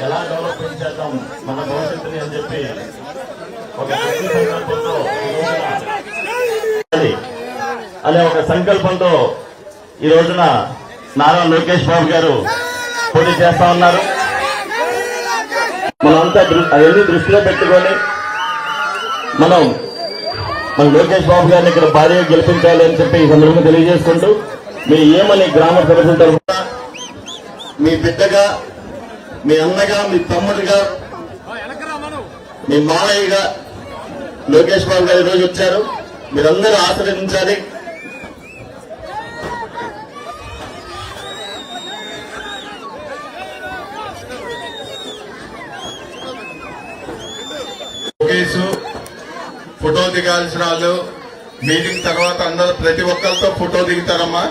ఎలా డెవలప్మెంట్ చేద్దాం మన భవిష్యత్తుని అని చెప్పి ఒక సంకల్పంతో అనే ఒక సంకల్పంతో ఈ రోజున నారా లోకేష్ బాబు గారు పోటీ చేస్తా ఉన్నారు. మనమంతా అవన్నీ దృష్టిలో పెట్టుకొని మనం మన లోకేష్ బాబు గారిని ఇక్కడ భారీగా గెలిపించాలి అని చెప్పి ఈ సందర్భంగా తెలియజేసుకుంటూ మీ ఏమని గ్రామ సభ్యుల తరఫున మీ బిడ్డగా మీ అన్నగా మీ తమ్ముడిగా మీ మావయ్యగా లోకేష్ బాబు గారు ఈరోజు వచ్చారు. మీరందరూ ఆశీర్వదించాలి కేసు ఫోటో దిగాల్సిన వాళ్ళు మీటింగ్ తర్వాత అందరూ ప్రతి ఒక్కరితో ఫోటో దిగుతారమ్మా.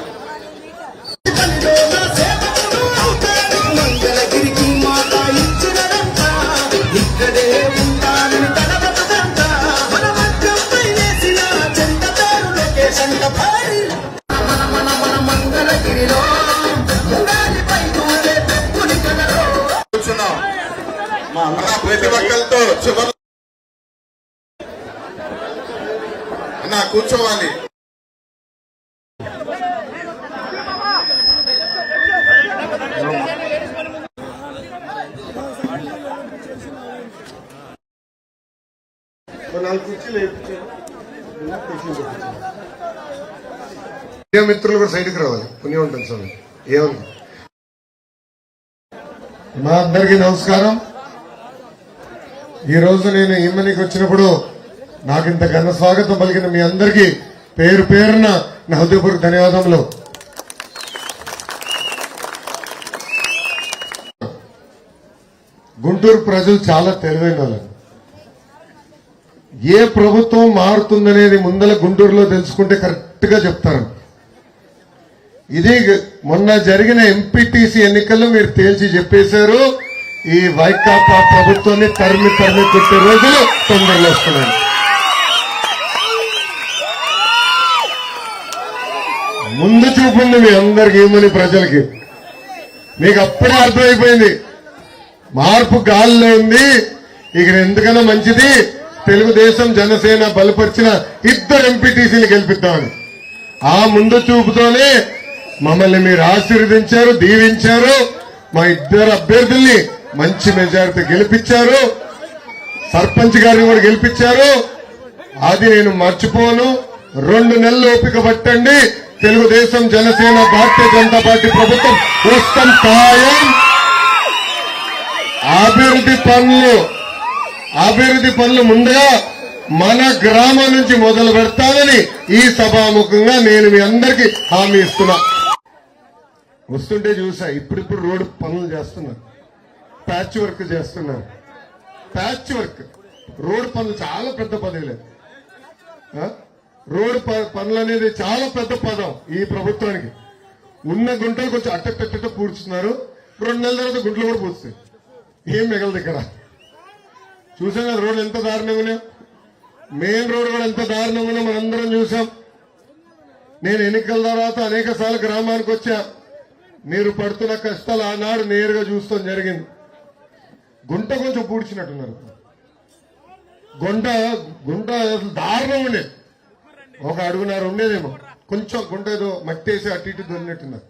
మిత్రులు కూడా సైడ్కి రావాలి. పుణ్యం ఉంటుంది స్వామి. ఏమన్నా మా అందరికీ నమస్కారం. ఈ రోజు నేను ఇమ్మనికి వచ్చినప్పుడు నాకు ఇంత ఘన స్వాగతం పలికిన మీ అందరికీ పేరు పేరున నా హృదయపూర్వక ధన్యవాదములు. గుంటూరు ప్రజలు చాలా తెలివైన వాళ్ళు. ఏ ప్రభుత్వం మారుతుందనేది ముందల గుంటూరులో తెలుసుకుంటే కరెక్ట్గా చెప్తారు. ఇది మొన్న జరిగిన ఎంపీటీసీ ఎన్నికల్లో మీరు తేల్చి చెప్పేశారు. ఈ వైకాపా ప్రభుత్వాన్ని తరిమి తరిమి కొట్టే రోజులు తొందరలో వస్తున్నాయి. ముందు చూపుంది మీ అందరికి ఏమని ప్రజలకి? మీకు అప్పుడే అర్థమైపోయింది. మార్పు గాల్లో ఉంది ఇక ఎందుకన్నా మంచిది? తెలుగుదేశం జనసేన బలపరిచిన ఇద్దరు ఎంపీటీసీని గెలిపిద్దామని. ఆ ముందు చూపుతోనే మమ్మల్ని మీరు ఆశీర్వదించారు దీవించారు. మా ఇద్దరు అభ్యర్థుల్ని మంచి మెజారిటీ గెలిపించారు. సర్పంచ్ గారిని కూడా గెలిపించారు. అది నేను మర్చిపోను. రెండు నెలలు ఓపిక పట్టండి. తెలుగుదేశం జనసేన భారతీయ జనతా పార్టీ ప్రభుత్వం వస్తాం ఖాయం. అభివృద్ధి పనులు అభివృద్ధి పనులు ముందుగా మన గ్రామం నుంచి మొదలు పెడతానని ఈ సభాముఖంగా నేను మీ అందరికి హామీ ఇస్తున్నా. వస్తుంటే చూసా ఇప్పుడిప్పుడు రోడ్డు పనులు చేస్తున్నారు. ప్యాచ్ వర్క్ చేస్తున్నారు. ప్యాచ్ వర్క్ రోడ్డు పనులు చాలా పెద్ద పదవిలే. రోడ్డు రోడ్ ప- పనులు అనేది చాలా పెద్ద పదం ఈ ప్రభుత్వానికి. ఉన్న గుంటలు కొంచెం అట్టట్టట్ట పూడ్చుతున్నారు రెండు నెలల తర్వాత గుంటలు కూడా పూస్తాయి. ఏం మిగలదు ఇక్కడ? చూసాం కదా రోడ్లు ఎంత దారుణంగానే మెయిన్ రోడ్ కూడా ఎంత దారుణంగా మనందరం చూసాం. నేను ఎన్నికల తర్వాత అనేక సార్లు గ్రామానికి వచ్చా. మీరు పడుతున్న కష్టాలు ఆనాడు నేరుగా చూస్తాం జరిగింది. గుంట కొంచెం పూడ్చినట్టున్నారు. గుంట గుంట అసలు దారుణం ఉండేది ఒక అడుగున్నర ఉండేదేమో. కొంచెం గుంట ఏదో మట్టి వేసి అటు ఇటు దొరినట్టున్నారు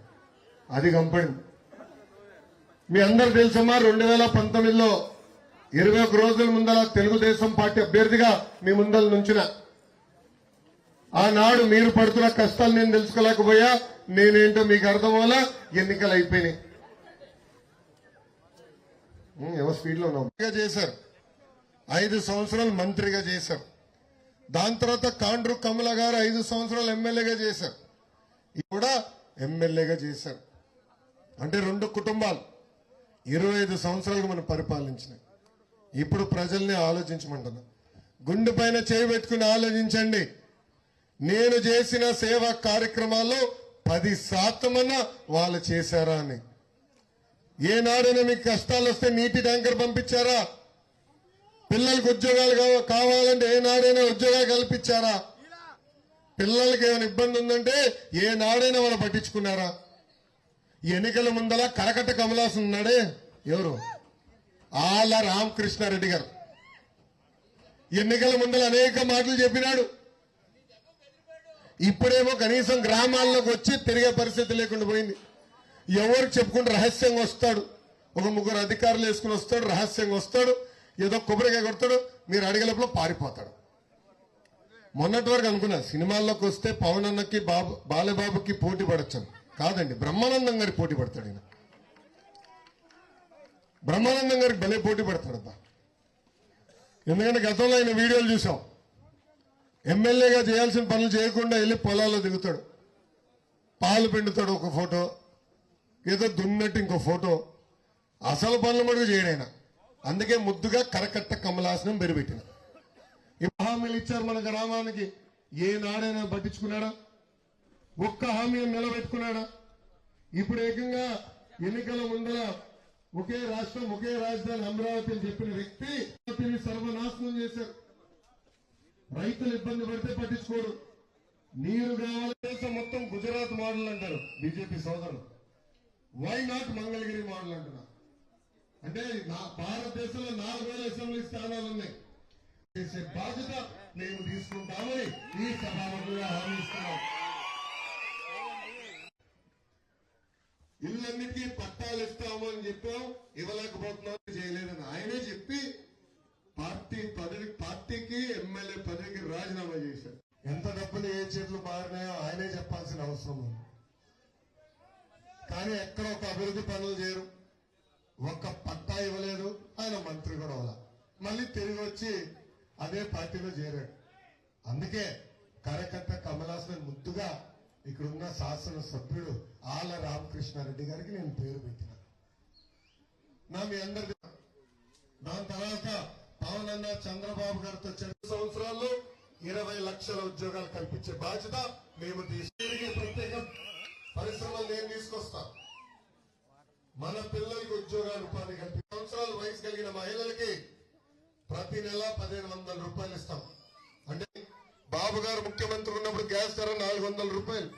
అది కంపెనీ మీ అందరు తెలుసమ్మా రెండు వేల పంతొమ్మిదిలో ఇరవై ఒక రోజుల ముందర తెలుగుదేశం పార్టీ అభ్యర్థిగా మీ ముందర నుంచిన ఆనాడు మీరు పడుతున్న కష్టాలు నేను తెలుసుకోలేకపోయా నేనేంటో మీకు అర్థం వల్ల ఎన్నికలు అయిపోయినాయి. ఏమో ఎవరు స్పీడ్లో ఉన్నాం చేశారు. ఐదు సంవత్సరాలు మంత్రిగా చేశారు. దాని తర్వాత కాండ్రు కమల గారు ఐదు సంవత్సరాలు ఎమ్మెల్యేగా చేశారు. కూడా ఎమ్మెల్యేగా చేశారు. అంటే రెండు కుటుంబాలు. ఇరవై ఐదు సంవత్సరాలు మనం పరిపాలించినాయి. ఇప్పుడు ప్రజల్ని ఆలోచించమంటున్నా. గుండె పైన చేయి పెట్టుకుని ఆలోచించండి. నేను చేసిన సేవా కార్యక్రమాల్లో పది శాతమన్నా వాళ్ళు చేశారా అని. ఏనాడైనా మీకు కష్టాలు వస్తే నీటి ట్యాంకర్ పంపించారా? పిల్లలకు ఉద్యోగాలు కావ- కావాలంటే ఏనాడైనా ఉద్యోగాలు కల్పించారా? పిల్లలకి ఏమైనా ఇబ్బంది ఉందంటే ఏనాడైనా వాళ్ళు పట్టించుకున్నారా? ఎన్నికల ముందల కరకట్ట కమలాసు ఉన్నాడే? ఎవరు? ఆళ్ళ రామకృష్ణారెడ్డి గారు. ఎన్నికల ముందల అనేక మాటలు చెప్పినాడు. ఇప్పుడేమో కనీసం గ్రామాల్లోకి వచ్చి తిరిగే పరిస్థితి లేకుండా పోయింది. ఎవరు చెప్పుకుంటే రహస్యంగా వస్తాడు. ఒక ముగ్గురు అధికారులు వేసుకుని వస్తాడు రహస్యంగా వస్తాడు. ఏదో కొబ్బరికాయ కొడతాడు మీరు అడిగేలోపల పారిపోతాడు. మొన్నటి వరకు అనుకున్నా సినిమాల్లోకి వస్తే పవన్ అన్నకి బాబు బాలబాబుకి పోటీ పడొచ్చాను కాదండి బ్రహ్మానందం గారి పోటీ పడతాడు ఈయన. బ్రహ్మానందం గారికి భలే పోటీ పడతాడు ఎందుకంటే గతంలో ఆయన వీడియోలు చూసాం. ఎమ్మెల్యేగా చేయాల్సిన పనులు చేయకుండా వెళ్ళి పొలాల్లో దిగుతాడు. పాలు పిండుతాడు ఒక ఫోటో ఏదో దున్నట్టు ఇంకో ఫోటో. అసలు పనులు మటుకు చేయడాయన అందుకే ముద్దుగా కరకట్ట కమలాసనం పెరిపెట్టిన ఈ హామీలు ఇచ్చారు మన గ్రామానికి. ఏ నాడైనా పట్టించుకున్నాడా? ఒక్క హామీని నిలబెట్టుకున్నాడా? ఇప్పుడు ఏకంగా ఎన్నికల ముందర ఒకే రాష్ట్రం ఒకే రాజధాని అమరావతి అని చెప్పిన వ్యక్తి అమరావతిని సర్వనాశనం చేశారు. రైతులు ఇబ్బంది పడితే పట్టించుకోడు నీరు కావాలి దేశం మొత్తం గుజరాత్ మోడల్ అంటారు బీజేపీ సోదరులు. వై నాట్ మంగళగిరి మోడల్ అంటున్నారు? అంటే నా భారతదేశంలో నాలుగు వేల అసెంబ్లీ స్థానాలు ఉన్నాయి. చేసే బాధ్యత మేము తీసుకుంటామని ఈ సభాముఖంగా హామీ ఇస్తున్నాం. ఇళ్ళన్నిటికీ పట్టాలు ఇస్తాము అని చెప్పాం ఇవ్వలేకపోతున్నాం చేయలేదని ఆయనే చెప్పి పార్టీ పదవి పార్టీకి ఎమ్మెల్యే పదవికి రాజీనామా చేశారు. ఎంత డబ్బులు ఏ చేతులు మారినాయో ఆయనే చెప్పాల్సిన అవసరం ఉంది. కానీ ఎక్కడ ఒక అభివృద్ధి పనులు చేయరు. ఒక్క పట్టా ఇవ్వలేదు ఆయన మంత్రి కూడా అవ్వాల. మళ్ళీ తిరిగి వచ్చి అదే పార్టీలో చేరాడు. అందుకే కార్యకర్త కమలాసన్ ముద్దుగా ఇక్కడున్న శాసనసభ్యుడు ఆల రామకృష్ణారెడ్డి గారికి నేను పేరు పెట్టిన. నా మీ అందరి దాని తర్వాత పవన్ అన్న చంద్రబాబు గారితో చెడు సంవత్సరాల్లో ఇరవై లక్షల ఉద్యోగాలు కల్పించే బాధ్యత మేము తీసుకు ప్రత్యేక పరిశ్రమలు నేను తీసుకొస్తా. మన పిల్లలకి ఉద్యోగాలు ఉపాధి కల్పి సంవత్సరాల వయసు కలిగిన మహిళలకి ప్రతి నెల పదిహేను వందల రూపాయలు ఇస్తాం. బాబు గారు ముఖ్యమంత్రి ఉన్నప్పుడు గ్యాస్ ధర నాలుగు రూపాయలు.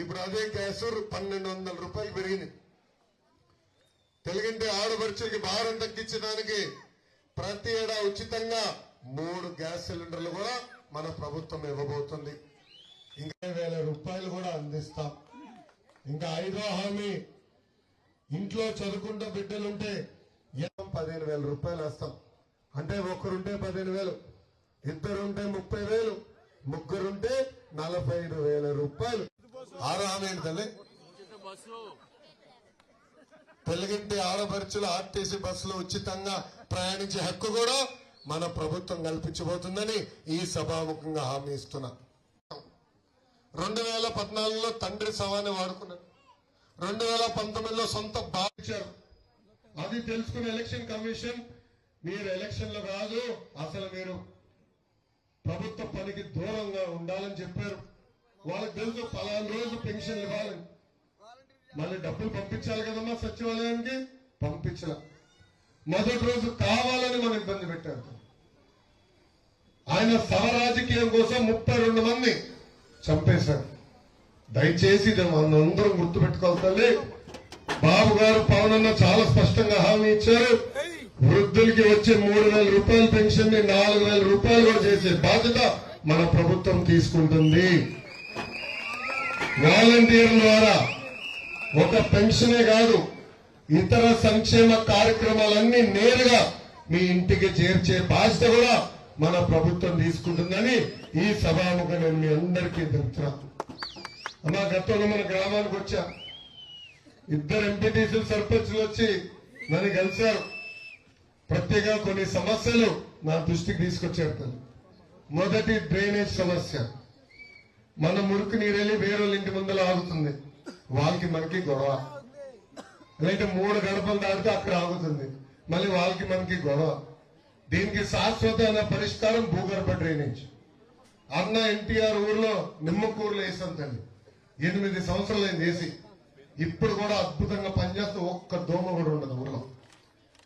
ఇప్పుడు అదే గ్యాస్ పన్నెండు వందల రూపాయలు పెరిగింది. తెలుగుంటే ఆడపడుచులకి భారం తగ్గించడానికి ప్రతి ఏడా ఉచితంగా మూడు గ్యాస్ సిలిండర్లు కూడా మన ప్రభుత్వం ఇవ్వబోతుంది. ఇంకా వేల రూపాయలు కూడా అందిస్తాం. ఇంకా ఐదో హామీ ఇంట్లో చదువుకుంటూ బిడ్డలుంటే ఏం పదిహేను వేల రూపాయలు వేస్తాం. అంటే ఒక్కరుంటే పదిహేను వేలు ఇద్దరుంటే ముప్పై వేలు. ముగ్గురుంటే నలభై ఐదు వేల రూపాయలు. ఆరో హామీ ఏంటి తల్లి? తెలుగింటి ఆర్టీసీ బస్సులో ఉచితంగా ప్రయాణించే హక్కు కూడా మన ప్రభుత్వం కల్పించబోతుందని ఈ సభాముఖంగా హామీ ఇస్తున్నా. రెండు వేల పద్నాలుగులో తండ్రి సవాన్ని వాడుకున్నారు రెండు వేల పంతొమ్మిదిలో సొంత బాధించారు అది తెలుసుకున్న ఎలక్షన్ కమిషన్ మీరు ఎలక్షన్లు కాదు అసలు మీరు ప్రభుత్వ పనికి దూరంగా ఉండాలని చెప్పారు. వాళ్ళకి తెలుసు పలానా రోజు పెన్షన్ ఇవ్వాలని మళ్ళీ డబ్బులు పంపించాలి కదమ్మా సచివాలయానికి? పంపించిన మొదటి రోజు కావాలని మనం ఇబ్బంది పెట్టారు. ఆయన సవ రాజకీయం కోసం ముప్పై రెండు మంది చంపేశారు. దయచేసి ఇది మనందరం గుర్తుపెట్టుకోవాలి తల్లి. బాబు గారు పవన్ అన్న చాలా స్పష్టంగా హామీ ఇచ్చారు. వృద్ధులకి వచ్చే మూడు వేల రూపాయల పెన్షన్ని నాలుగు వేల రూపాయలు కూడా చేసే బాధ్యత మన ప్రభుత్వం తీసుకుంటుంది. వాలంటీర్ల ద్వారా ఒక పెన్షనే కాదు ఇతర సంక్షేమ కార్యక్రమాలన్నీ నేరుగా మీ ఇంటికి చేర్చే బాధ్యత కూడా మన ప్రభుత్వం తీసుకుంటుందని ఈ సభాముఖ నేను మీ అందరికీ తెలుపుతున్నాను అమ్మా గతంలో మన గ్రామానికి వచ్చా. ఇద్దరు ఎంపీటీసీలు సర్పంచ్లు వచ్చి నన్ను కలిశారు. ప్రత్యేక కొన్ని సమస్యలు నా దృష్టికి తీసుకొచ్చారు మొదటి డ్రైనేజ్ సమస్య. మన మురికి నీరెళ్ళి వేరే ఇంటి ముందర ఆగుతుంది. వాళ్ళకి మనకి గొడవ. లేదంటే మూడు గడపలు దాటితే అక్కడ ఆగుతుంది. మళ్ళీ వాళ్ళకి మనకి గొడవ. దీనికి శాశ్వతమైన పరిష్కారం భూగర్భ డ్రైనేజ్. అన్న ఎన్టీఆర్ ఊర్లో నిమ్మకూరులో వేసాం తల్లి. ఎనిమిది సంవత్సరాలు అయింది వేసి. ఇప్పుడు కూడా అద్భుతంగా పనిచేస్తూ ఒక్క దోమ కూడా ఉండదు ఊర్లో.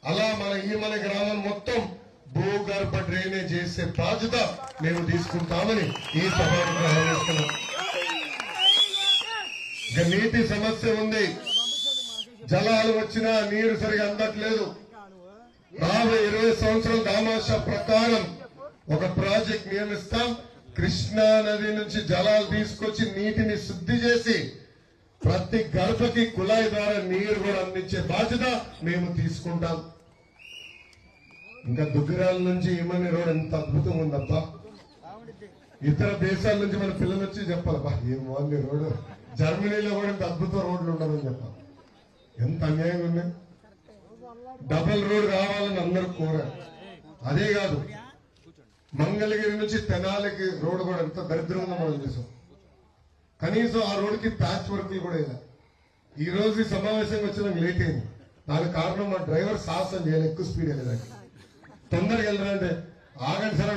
అలా మన ఈమల గ్రామం మొత్తం భూగర్భ డ్రైనేజ్ చేసే బాధ్యత మేము తీసుకుంటామని ఈ సభకు ఇక నీటి సమస్య ఉంది. జలాలు వచ్చినా నీరు సరిగా అందట్లేదు. రాబోయే ఇరవై సంవత్సరాల దామాషా ప్రకారం ఒక ప్రాజెక్ట్ నియమిస్తాం. కృష్ణా నది నుంచి జలాలు తీసుకొచ్చి నీటిని శుద్ధి చేసి ప్రతి గడపకి కుళాయి ద్వారా నీరు కూడా అందించే బాధ్యత మేము తీసుకుంటాం. ఇంకా దుగ్గిరాల నుంచి ఇమని రోడ్ ఎంత అద్భుతంగా ఉందబ్బా. ఇతర దేశాల నుంచి మన పిల్లలు వచ్చి చెప్పాలబ్బా ఏం బాగుంది రోడ్డు జర్మనీలో కూడా ఇంత అద్భుత రోడ్లు ఉండదని చెప్పాలి. ఎంత అన్యాయంగా ఉన్నాయి డబల్ రోడ్ కావాలని అందరూ కోరారు. అదే కాదు మంగళగిరి నుంచి తెనాలికి రోడ్ కూడా ఎంత దరిద్రంగా మనం చేసాం. కనీసం ఆ రోడ్డుకి ప్యాచ్ వర్క్లు కూడా ఇలా ఈ రోజు సమావేశం సమావేశంకి వచ్చిన లేట్ అయింది. దానికి కారణం మా డ్రైవర్ సాహసం చేయాలి ఎక్కువ స్పీడ్ వెళ్ళడానికి తొందరగా వెళ్ళాలంటే ఆగండి సార్